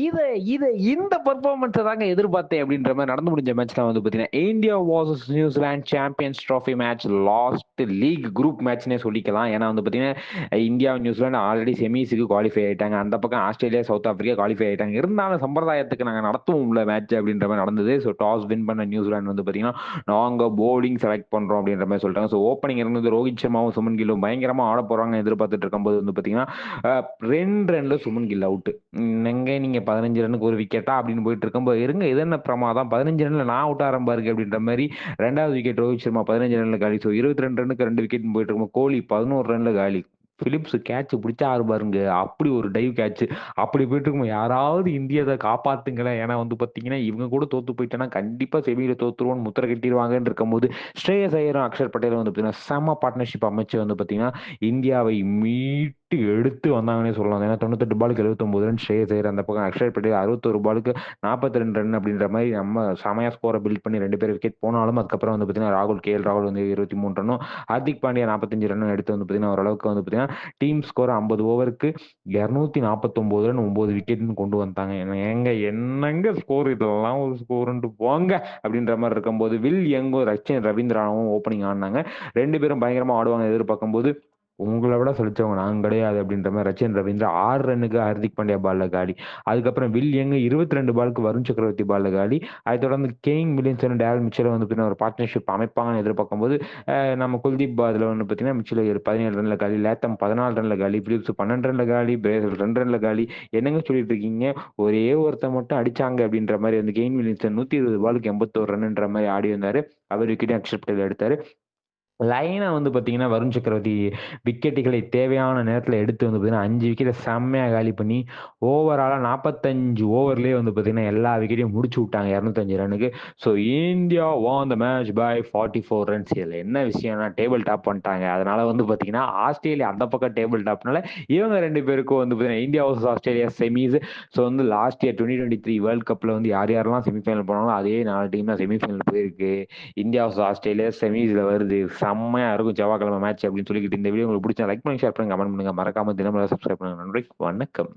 இதை இதை இந்த பர்ஃபார்மன்ஸை தாங்க எதிர்பார்த்தேன் அப்படின்ற மாதிரி நடந்து முடிஞ்ச மேட்ச்லாம் வந்து பார்த்தீங்கன்னா, India versus New Zealand Champions Trophy match last league group மேட்ச்னே சொல்லிக்கலாம். ஏன்னா வந்து பார்த்தீங்கன்னா, இந்தியா, நியூசிலாந்து ஆல்ரெடி செமிஸ்க்கு குவாலிஃபை ஆயிட்டாங்க. அந்த பக்கம் ஆஸ்திரேலியா, சவுத் ஆஃப்ரிக்கா குவாலிஃபை ஆயிட்டாங்க. இருந்தாலும் சம்பிரதாயத்துக்கு நாங்கள் நடத்துவோம் உள்ள மேட்ச் அப்படின்ற மாதிரி நடந்தது. ஸோ டாஸ் வின் பண்ண நியூசிலாந்து வந்து பார்த்தீங்கன்னா, நாங்கள் போலிங் செலக்ட் பண்ணுறோம் அப்படின்ற மாதிரி சொல்லிட்டாங்க. ஸோ ஓப்பனிங் இருந்தது ரோஹித் சர்மாவும், சுமன் கில்லும் பயங்கரமாக ஆட போகிறாங்க எதிர்பார்த்துட்டு இருக்கும்போது வந்து பார்த்தீங்கன்னா, அ 2 ரன்ல சுமன் கில் அவுட். எங்கே நீங்கள் 15 ரன்னுக்கு ஒரு விக்கெட்டா அப்படின்னு போயிட்டு இருக்கும்போது, இருங்க இது என்ன பிரமாதம் 15 ரன்ல நான் அவுட் ஆறேன் பாருங்க அப்படின்ற மாதிரி ரெண்டாவது விக்கெட் ரோஹித் சர்மா 15 ரன்ல காலி. ஸோ 22 ரன்னுக்கு 2 விக்கெட்னு போயிட்டு இருக்கும்போது, கோலி 11 ரன்ல காலி. பிலிப்ஸ் கேட்ச் ஆறு பாருங்க. அப்படி ஒரு டைவ் கேட்ச். அப்படி போயிட்டு இருக்கும் யாராவது இந்தியதை காப்பாத்துங்களேன். ஏன்னா வந்து பார்த்தீங்கன்னா, இவங்க கூட தோத்து போயிட்டேன்னா கண்டிப்பாக செவியில் தோத்துருவோம்னு முத்திரை கட்டிடுவாங்கன்னு இருக்கும்போது, ஸ்ரேயஸ் ஐயரும், அக்ஷர் பட்டேலும் வந்து பார்த்தீங்கன்னா, செம்ம பார்ட்னர்ஷிப் அமைச்சு வந்து பார்த்தீங்கன்னா, இந்தியாவை மீட்டு எடுத்து வந்தாங்கன்னே சொல்லலாம். ஏன்னா 98 பாலுக்கு 79 ரன் ஸ்ரேயஸ் ஐயர். அந்த பக்கம் அக்ஷய் பட்டேல் 61 பாலுக்கு 42 ரன் அப்படின்ற மாதிரி நம்ம செமையா ஸ்கோரை பில்ட் பண்ணி ரெண்டு பேர் விக்கெட் போனாலும், அதுக்கப்புறம் வந்து பார்த்தீங்கன்னா, ராகுல் கே.எல். ராகுல் வந்து 23 ரன்னும், ஹார்திக் பாண்டியா 45 ரன்னும் எடுத்து வந்து பார்த்தீங்கன்னா, ஓரளவுக்கு வந்து பார்த்தீங்கன்னா, டீம் ஸ்கோர் 50 ஓவருக்கு 249 ரன் 9 விக்கெட்னு கொண்டு வந்தாங்க எங்க என்னங்க ஸ்கோர் இதெல்லாம் ஒரு ஸ்கோர்ன்ட்டு போங்க அப்படின்ற மாதிரி இருக்கும்போது, வில் எங்கோ ரச்சின் ரவீந்திராவும் ஓப்பனிங் ஆடினாங்க ரெண்டு பேரும் பயங்கரமா ஆடுவாங்க எதிர்பார்க்கும்போது, உங்கள விட சலிச்சவங்க நாங்க கிடையாது அப்படின்ற மாதிரி ரச்சின் ரவீந்திரா ஆறு ரன்னுக்கு ஹார்திக் பாண்டியா பால்ல காலி. அதுக்கப்புறம் வில் யங் 22 பாலுக்கு வருண் சக்கரவர்த்தி பால்ல காலி. அதைத் தொடர்ந்து கெயின் வில்லியம்சன், டேரல் மிச்சல வந்து பார்த்தீங்கன்னா, ஒரு பார்ட்னர்ஷிப் அமைப்பாங்கன்னு எதிர்பார்க்கும்போது, போது நம்ம குல்தீப் அதில் வந்து பார்த்தீங்கன்னா, மிச்சல் 17 ரன்ல காலி, லேத்தம் 14 ரன்ல காலி, பிலிப்ஸ் 12 ரன்ல காலி, பிரேசல் ரெண்டு ரன்ல காலி. என்னங்க சொல்லிட்டு இருக்கீங்க? ஒரே ஒருத்தன் மட்டும் அடிச்சாங்க அப்படின்ற மாதிரி வந்து கெயின் வில்லியம்சன் 120 பாலுக்கு எண்பத்தோரு ரன்ன்ற மாதிரி ஆடி வந்தாரு. அவர் விக்கெட்டையும் அக்செப்டில் எடுத்தாரு. லைனா வந்து பார்த்தீங்கன்னா, வருண் சக்கரவர்த்தி விக்கெட்டுகளை தேவையான நேரத்துல எடுத்து வந்து பார்த்தீங்கன்னா, 5 விக்கெட்ட செம்மையா காலி பண்ணி, ஓவராலா 45 ஓவர்லயே வந்து பார்த்தீங்கன்னா, எல்லா விக்கெட்டையும் முடிச்சு விட்டாங்க 205 ரன்னுக்கு. So India won the match by 44 runs. இதுல என்ன விஷயம்னா, டேபிள் டாப் பண்ணிட்டாங்க. அதனால வந்து பார்த்தீங்கன்னா, ஆஸ்திரேலியா அந்த பக்கம் டேபிள் டாப்னால, இவங்க 2 பேருக்கும் வந்து பார்த்தீங்கன்னா, India versus Australia semis. So வந்து லாஸ்ட் இயர் 2023 வேர்ல்ட் கப்ல வந்து யார் யாரெல்லாம் செமிஃபைனல் போனாங்களோ, அதே 4 டீம் தான் செமிஃபைனல் போயிருக்கு. இந்தியா வர்சஸ் ஆஸ்திரேலியா செமிஸ்ல வருது. செம்மையாக இருக்கும் செவ்வாய்க்கிழமை மேட்ச் அப்படின்னு சொல்லிக்கிட்டு, இந்த வீடியோ உங்களுக்கு பிடிச்சா லைக் பண்ணி ஷேர் பண்ணுங்க, கமெண்ட் பண்ணுங்க. மறக்காம தினமலை சப்ஸ்கிரைப் பண்ணுங்க. நன்றி, வணக்கம்.